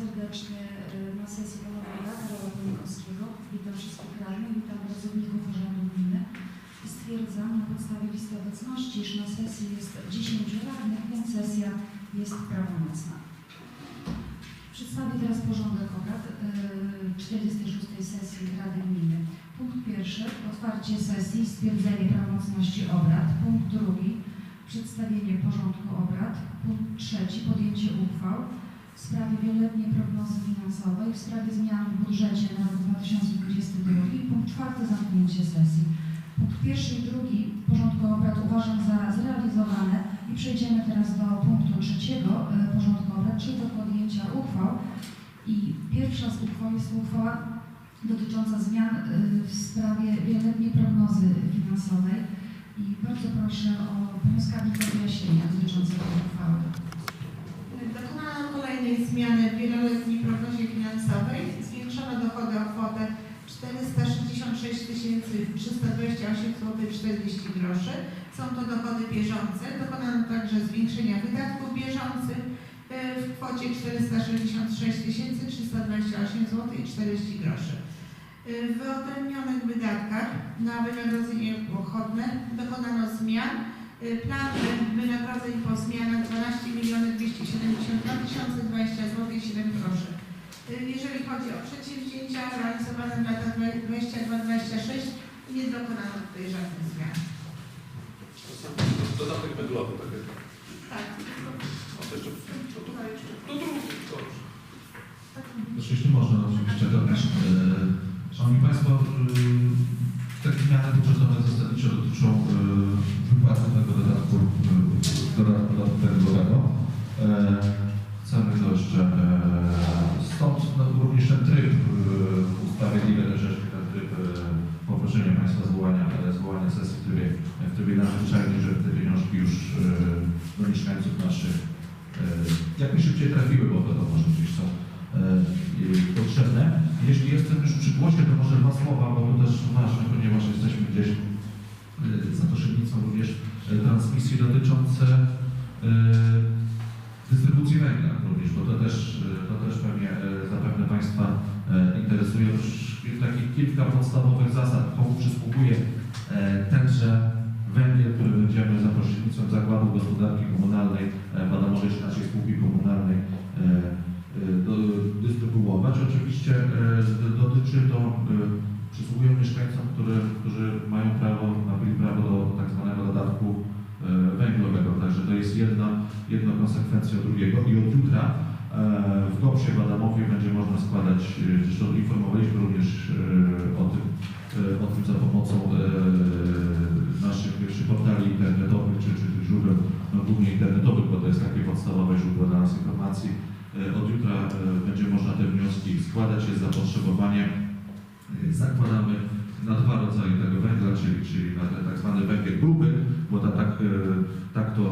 serdecznie y, na sesji pana wójta Karola Konikowskiego. Witam wszystkich radnych, witam pracowników Urzędu Gminy. I Stwierdzam na podstawie listy obecności, iż na sesji jest 10 radnych, więc sesja jest prawomocna. Przedstawię teraz porządek obrad y, 46 sesji Rady Gminy. Punkt pierwszy, otwarcie sesji, stwierdzenie prawomocności obrad. Punkt drugi, przedstawienie porządku obrad. Punkt trzeci, podjęcie uchwał w sprawie wieloletniej prognozy finansowej, w sprawie zmian w budżecie na rok 2022. Punkt czwarty, zamknięcie sesji. Punkt pierwszy i drugi porządku obrad uważam za zrealizowane i przejdziemy teraz do punktu trzeciego y, porządku obrad, czyli do podjęcia uchwał. I pierwsza z uchwał jest uchwała dotycząca zmian y, w sprawie wieloletniej prognozy finansowej. I bardzo proszę o wnioskodawcę wyjaśnienia dotyczące tej uchwały. Dokonano kolejnej zmiany w wieloletniej prognozie finansowej. Zwiększono dochody o kwotę 466 328 zł 40 groszy. Są to dochody bieżące. Dokonano także zwiększenia wydatków bieżących e, w kwocie 466 328 zł 40 groszy. E, W wyodrębnionych wydatkach na wynagrodzenie pochodne dokonano zmian Plan wynagrodzeń po zmianach 12 272 020 zł 7 groszy. Y, Jeżeli chodzi o przedsięwzięcia realizowane w latach 22-26, nie dokonano tutaj żadnych zmian. To są dodatek węglowy, tak jak... Tak. A to jeszcze... To, to, to drugi, dobrze. Znaczy, jeśli można, oczywiście. To, e, Szanowni Państwo, te zmiany budżetowe zasadniczo dotyczą e, wypłaty tego dodatku, e, dodatku węglowego. E, chcemy to jeszcze, stąd no, również ten tryb w ustawie rzeczy, ten tryb poproszenia Państwa zwołania, zwołania sesji w trybie, w trybie nadzwyczajnym, żeby te pieniążki już do mieszkańców naszych jak najszybciej trafiły, bo wiadomo, że gdzieś są potrzebne. Jeśli jestem już przy głosie, to może dwa słowa, bo to też ważne, ponieważ jesteśmy gdzieś e, za pośrednictwem również e, transmisji dotyczące e, dystrybucji węgla również, bo to też, e, to też pewnie e, zapewne Państwa e, interesuje. Już takich kilka podstawowych zasad, komu przysługuje e, tenże węgiel, który będziemy za pośrednictwem dotyczy to, e, przysługują mieszkańcom, które, którzy mają prawo, nabyli prawo do tak zwanego dodatku e, węglowego. Także to jest jedna, jedna konsekwencja drugiego i od jutra e, w GOPS-ie w Adamowie będzie można składać, zresztą informowaliśmy również o tym, o tym za pomocą naszych czy portali internetowych, czy, czy tych źródeł, no głównie internetowych, bo to jest takie podstawowe źródło dla nas informacji. Od jutra będzie można te wnioski składać, jest zapotrzebowanie. Zakładamy na dwa rodzaje tego węgla, czyli, czyli na ten tak zwany węgiel gruby, bo ta, tak, e, tak to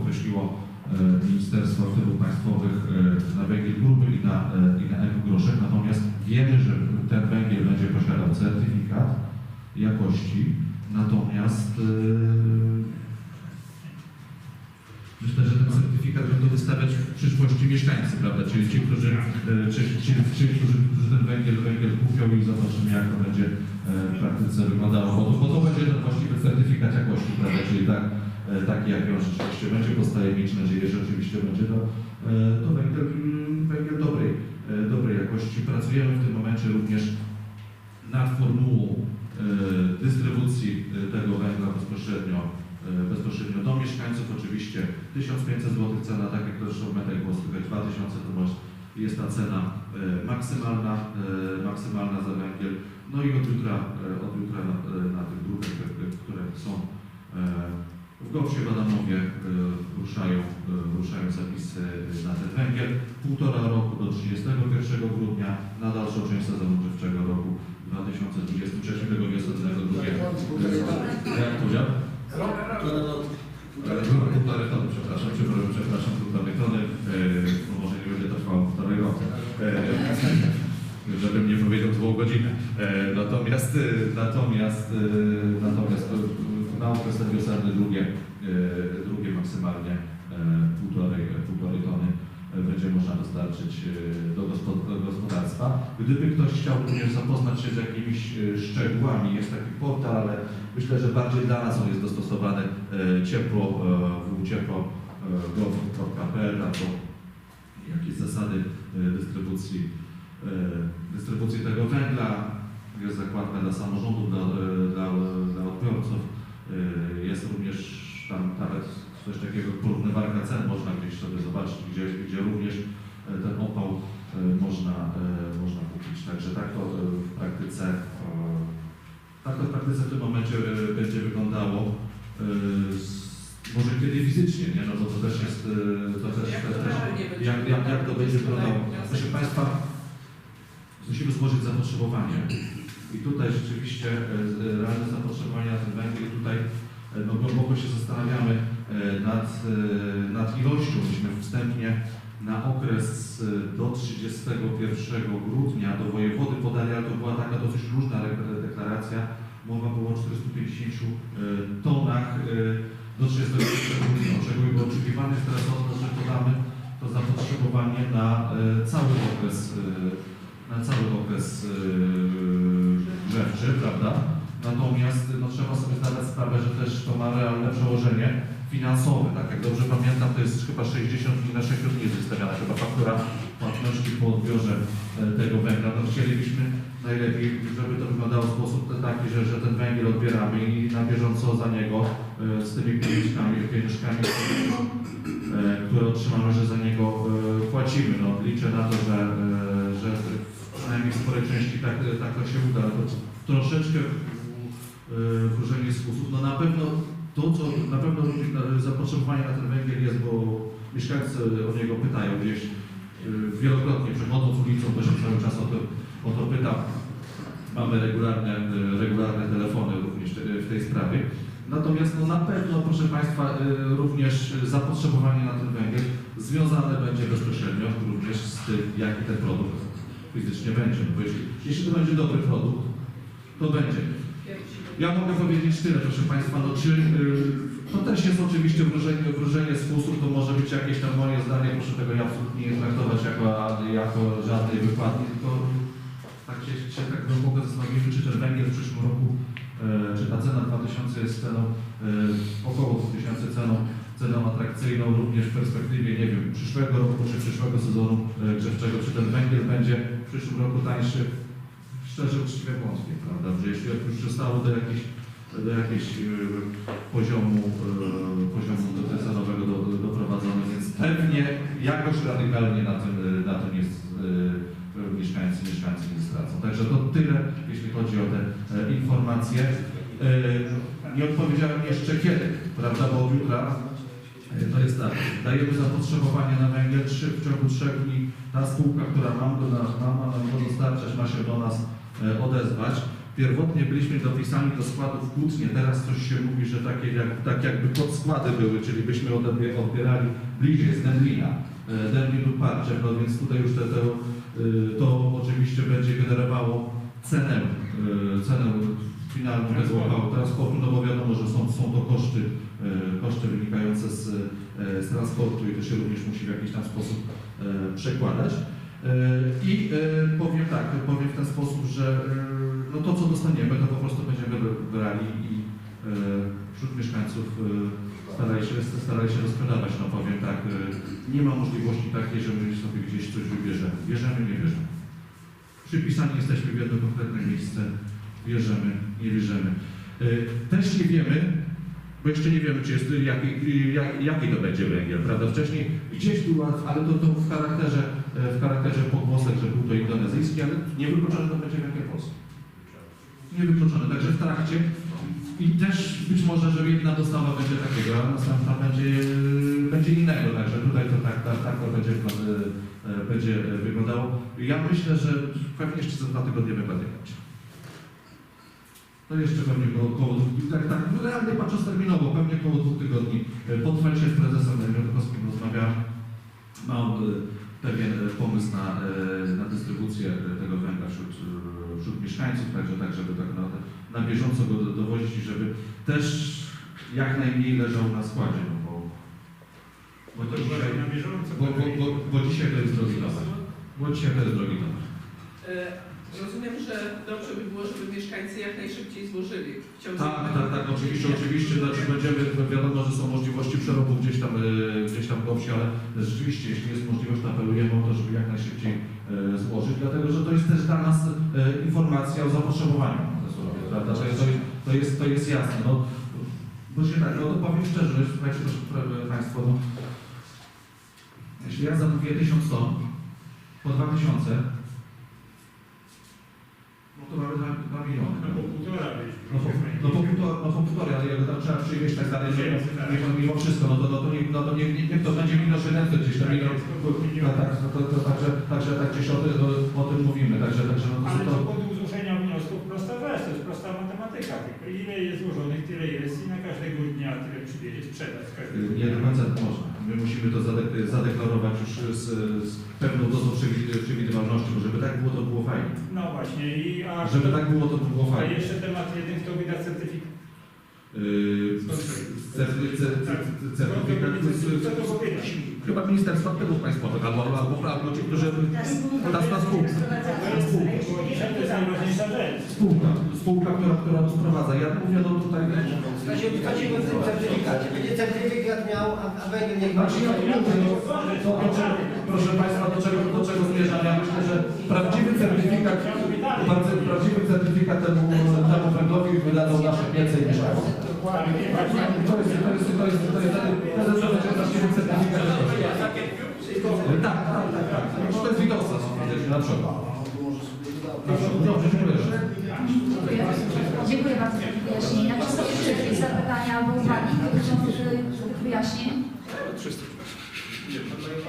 określiło e, Ministerstwo Aktywów Państwowych e, na węgiel gruby i na, i na ekogroszek. Natomiast wiemy, że ten węgiel będzie posiadał certyfikat jakości, natomiast myślę, że ten certyfikat będą wystawiać w przyszłości mieszkańcy, prawda? Czyli ci, którzy, e, ci, ci, ci, którzy, którzy ten węgiel, węgiel kupią i zobaczymy, jak to będzie e, w praktyce wyglądało, bo to, bo to będzie ten właściwy certyfikat jakości, prawda? Czyli tak, e, taki, jak on rzeczywiście będzie, powstaje mieć nadzieję, że rzeczywiście będzie to, to węgiel, mm, węgiel dobrej, dobrej jakości. Pracujemy w tym momencie również nad formułą dystrybucji tego węgla bezpośrednio, bezpośrednio do mieszkańców. Oczywiście 1500 zł cena, tak jak to zresztą Metek było słychać, 2000 to jest ta cena e, maksymalna, e, maksymalna za węgiel. No i od jutra, e, od jutra na, e, na tych grupach, które są e, w Gorsie w Adamowie e, ruszają, e, ruszają zapisy na ten węgiel. Półtora roku do 31 grudnia na dalszą część sezonu grzewczego roku 2023 tego wiosennego drugiego. Jak powiedział? E, Półtorej tony, przepraszam, przepraszam, przepraszam, półtorej tony. E, no może nie będzie to trwało półtorej roku. E, żebym nie powiedział dwóch godzin. E, natomiast, e, natomiast, e, natomiast e, na okres wiosenny drugie, e, drugie maksymalnie e, półtorej, półtorej tony. e, będzie można dostarczyć e, do Gdyby ktoś chciał również zapoznać się z jakimiś e, szczegółami, jest taki portal, ale myślę, że bardziej dla nas on jest dostosowany e, ciepło, e, wciepło e, gov.pl albo jakieś zasady dystrybucji, dystrybucji tego węgla. Jest zakładka dla samorządów, dla, dla, dla odbiorców. Jest również tam nawet coś takiego, porównywarka cen można gdzieś sobie zobaczyć, gdzie, gdzie również e, ten opał e, można, e, można kupić. Także tak to e, w praktyce, e, tak to w praktyce w tym momencie e, będzie wyglądało. E, Może kiedy fizycznie, nie? No bo to też jest, e, to też, Jak to też jak, jak, jak to będzie wyglądało. Proszę Państwa, musimy złożyć zapotrzebowanie. I tutaj rzeczywiście realne zapotrzebowanie na ten węgiel tutaj no, głęboko się zastanawiamy nad, nad ilością. Myśmy wstępnie na okres do 31 grudnia do wojewody podali, ale to była taka dosyć różna deklaracja. Mowa była o 450 e, tonach e, do 31 grudnia. Oczekujemy oczekiwane jest teraz od nas, że podamy to zapotrzebowanie na e, cały okres, na cały okres grzewczy, prawda? Natomiast no, trzeba sobie zdawać sprawę, że też to ma realne przełożenie finansowe. Tak jak dobrze pamiętam, to jest chyba 60 dni na 6 dni jest wystawiana chyba faktura płatności po odbiorze tego węgla. No chcielibyśmy najlepiej, żeby to wyglądało w sposób taki, że, że ten węgiel odbieramy i na bieżąco za niego e, z tymi pieniążkami, pieniążkami e, które otrzymamy, że za niego e, płacimy. No, liczę na to, że, że przynajmniej w sporej części tak, tak to się uda. To troszeczkę wróżenie z fusów. No na pewno to, co na pewno zapotrzebowanie na ten węgiel jest, bo mieszkańcy o niego pytają gdzieś wielokrotnie przechodząc ulicą, to się cały czas o to, o to pyta. Mamy regularne, e, regularne telefony również w tej sprawie. Natomiast no, na pewno, proszę Państwa, e, również zapotrzebowanie na ten węgiel związane będzie bezpośrednio również z tym, jaki ten produkt fizycznie będzie. Bo jeśli, jeśli to będzie dobry produkt, to będzie. Ja mogę powiedzieć tyle, proszę Państwa, no czy y, to też jest oczywiście wróżenie, wróżenie z fusów, to może być jakieś tam moje zdanie, proszę tego ja absolutnie nie traktować jako, jako żadnej wykładni, tylko tak się, się tak głęboko zastanowimy, czy ten węgiel w przyszłym roku, e, czy ta cena 2000 jest ceną, e, około 2000 ceną, ceną atrakcyjną również w perspektywie, nie wiem, przyszłego roku, czy przyszłego sezonu e, grzewczego, czy ten węgiel będzie w przyszłym roku tańszy, szczerze uczciwie wątpię, prawda, że jeśli już zostało do jakiejś, do jakiegoś poziomu, poziomu do- cenowego do, do, doprowadzone, więc pewnie jakoś radykalnie na tym, na tym jest mieszkańcy, mieszkańcy nie stracą. Także to tyle, jeśli chodzi o te e, informacje. E, nie odpowiedziałem jeszcze kiedy, prawda, bo od jutra e, to jest tak, dajemy zapotrzebowanie na węgiel trzy, w ciągu trzech dni. Ta spółka, która nam do nas, ma, ma nam dostarczać, ma się do nas odezwać. Pierwotnie byliśmy dopisani do składów kłótnie, teraz coś się mówi, że takie jak, tak jakby podskłady były, czyli byśmy odbierali bliżej z Dęblina, e, Dęblin lub Parczew, no więc tutaj już te, te, to oczywiście będzie generowało cenę, y, cenę finalną tego opału transportu, no bo wiadomo, że są, są to koszty, y, koszty wynikające z, y, z transportu i to się również musi w jakiś tam sposób y, przekładać. Y, I y, powiem tak, powiem w ten sposób, że y, no to co dostaniemy, to po prostu będziemy brali i y, wśród mieszkańców y, starali się, starali się rozprzedawać, no powiem tak, y, nie ma możliwości takiej, że my sobie gdzieś coś wybierzemy. Bierzemy, nie bierzemy. Przypisani jesteśmy w jedno konkretne miejsce, bierzemy, nie bierzemy. Y, Też nie wiemy, bo jeszcze nie wiemy, czy jest, jaki, jak, jaki to będzie węgiel, prawda? Wcześniej gdzieś była, ale to, to w charakterze, w charakterze pogłosek, że był to indonezyjski, ale niewykluczone to będzie węgiel polski. Niewykluczone, także w trakcie i też być może, że jedna dostawa będzie takiego, a następna będzie, będzie innego, także tutaj to tak, tak, tak to będzie, e, będzie wyglądało. Ja myślę, że pewnie jeszcze za dwa tygodnie będę jechać. To jeszcze pewnie około, około dwóch, tak, tak, realnie patrząc terminowo, pewnie około dwóch tygodni. E, Po Twelcie z prezesem Miotkowskim rozmawiałem. Mam e, pewien e, pomysł na, e, na dystrybucję e, tego węgla wśród, e, wśród mieszkańców, także tak, żeby tak na, na bieżąco go do- dowozić i żeby też jak najmniej leżał na składzie, no bo Bo to dzisiaj, na bieżąco. bo, bo, bo, bo dzisiaj to jest drogi towar. Bo dzisiaj to jest drogi towar. E, Rozumiem, że dobrze by było, żeby mieszkańcy jak najszybciej złożyli. Tak, tak, tak, oczywiście, oczywiście, znaczy będziemy, wiadomo, że są możliwości przerobu gdzieś tam, e, gdzieś tam w ale rzeczywiście, jeśli jest możliwość, to apelujemy o to, żeby jak najszybciej e, złożyć, dlatego, że to jest też dla nas informacja o zapotrzebowaniu surowiec, prawda, to jest, to jest, to jest jasne, no, bo się tak, no to powiem szczerze, że słuchajcie, proszę Państwo, no, jeśli ja zamówię 1000 ton, po 2000, no to mamy 2 miliony. No po półtora. No po, no po, półtora, no po półtorej, ale jakby tam trzeba przywieźć tak dalej, że niech on mimo wszystko, no to, no to, niech, no to niech, niech to będzie milion 700 gdzieś tam, milion, tak, tak, no to, to, także, także tak o, tym, no, mówimy, także, także no to Tylko ile jest złożonych, tyle jest i na każdego dnia tyle przywiezie sprzedać. Każdego nie do końca można. My musimy to zadek zadeklarować już z, z pewną dozą przewidy- przewidywalności, bo żeby tak było, to było fajnie. No właśnie i a, Żeby tak było, to by było a fajnie. jeszcze temat jeden, kto wyda certyfikat. Certyfikat? Chyba Ministerstwo Aktywów Państwowych albo, albo, ci, którzy... Ta, spółka. Spółka, spółka, która, która to sprowadza. Ja mówię, no tutaj... To się w tym certyfikacie. Będzie certyfikat miał, a, węgiel nie Znaczy no, do proszę Państwa, do czego, do czego zmierzam? Ja myślę, że prawdziwy certyfikat, prawdziwy certyfikat temu, To jest, to jest, to jest, to jest, to jest, to jest prawdziwy certyfikat. Tak, tak, tak. To jest widosa, na przykład. Dobrze, dziękuję. Dziękuję. Bardzo za wyjaśnienia. Są jeszcze jakieś zapytania albo uwagi dotyczące.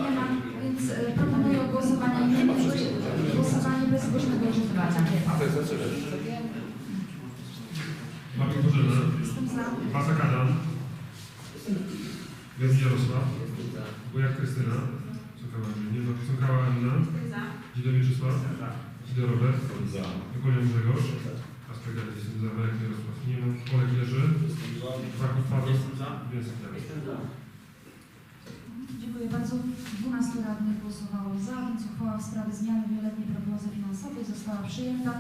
Nie ma, więc e, proponuję głosowanie głosowanie bez głośnego odczytywania. To jest Mamy Bożena, Jestem za. Basa Kadam, Gęs Jarosław, Bujak Krystyna, Cukała nie no, Cukała Anna, Dzido Mieczysław, Dzido Robert, Golian Grzegorz, Galet, jestem za, Marek Jarosław, nie ma, Olek Jerzy, Wachów Paweł, Wniosek Jarosław. Dziękuję bardzo. 12 radnych głosowało za, więc uchwała w sprawie zmiany wieloletniej prognozy finansowej została przyjęta.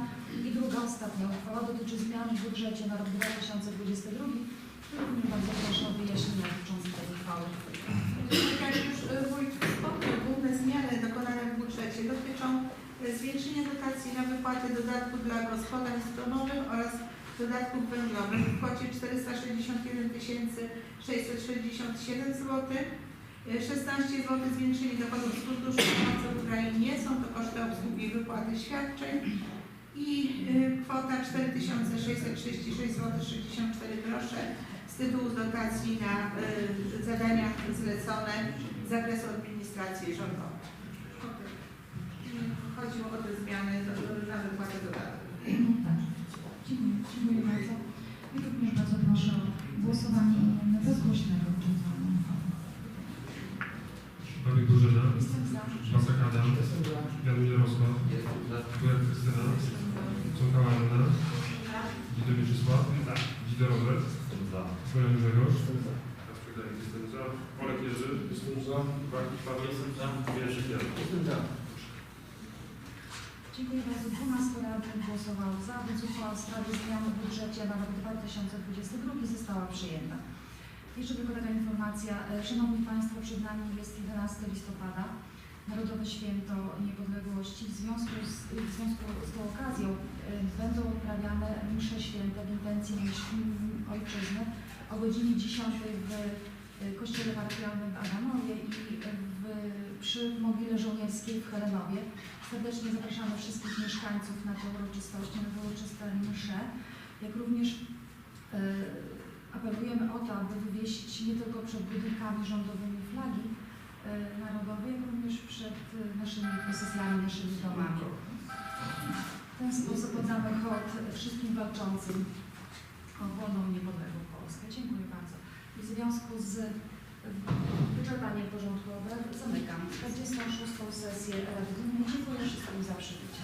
Druga, ostatnia uchwała dotyczy zmian w budżecie na rok 2022. Również bardzo proszę o wyjaśnienia dotyczące tej uchwały. Jak już wójt wspomniał, główne zmiany dokonane w budżecie dotyczą y, zwiększenia dotacji na wypłatę dodatku dla gospodarstw domowych oraz dodatków węglowych w kwocie 461 667 zł. Y, 16 zł zwiększenie dochodów z Funduszu Pomocy Ukrainie. Są to koszty obsługi wypłaty świadczeń. I y, kwota 4636 zł 64 grosze z tytułu dotacji na y, zadania zlecone z zakresu administracji rządowej. Chodziło o te zmiany na wypłatę dodatków. Tak. Dziękuję, dziękuję bardzo. I również bardzo proszę o głosowanie imienne bez głośnego odczytywania uchwały. Mamy Bożena, Jestem za. Basa Kadam, Jan Jarosław, Bujak Krystyna, Cukała Anna, Dzido Mieczysław, Dzido Robert, Golian Grzegorz, jestem za, Olek Jerzy, jestem za, Wachów Paweł, Wniosek Jarosław. Dziękuję bardzo. 12 radnych głosowało za, więc uchwała w sprawie zmian w budżecie na rok 2022 została przyjęta. Jeszcze tylko taka informacja. E, Szanowni Państwo, przed nami jest 11 listopada, Narodowe Święto Niepodległości. W związku z, w związku z tą okazją e, będą odprawiane msze święte w intencji ojczyzny o godzinie 10 w e, Kościele Parafialnym w Adamowie i w, przy mogile żołnierskiej w Helenowie. Serdecznie zapraszamy wszystkich mieszkańców na te uroczystości, na te uroczyste msze, jak również e, apelujemy o to, aby nie tylko przed budynkami rządowymi flagi e, narodowe, jak również przed e, naszymi posesjami, naszymi domami. W ten sposób oddamy hołd wszystkim walczącym o wolną i niepodległą Polskę. Dziękuję bardzo. I w związku z e, wyczerpaniem porządku obrad zamykam 46. sesję Rady Gminy. Dziękuję wszystkim za przybycie.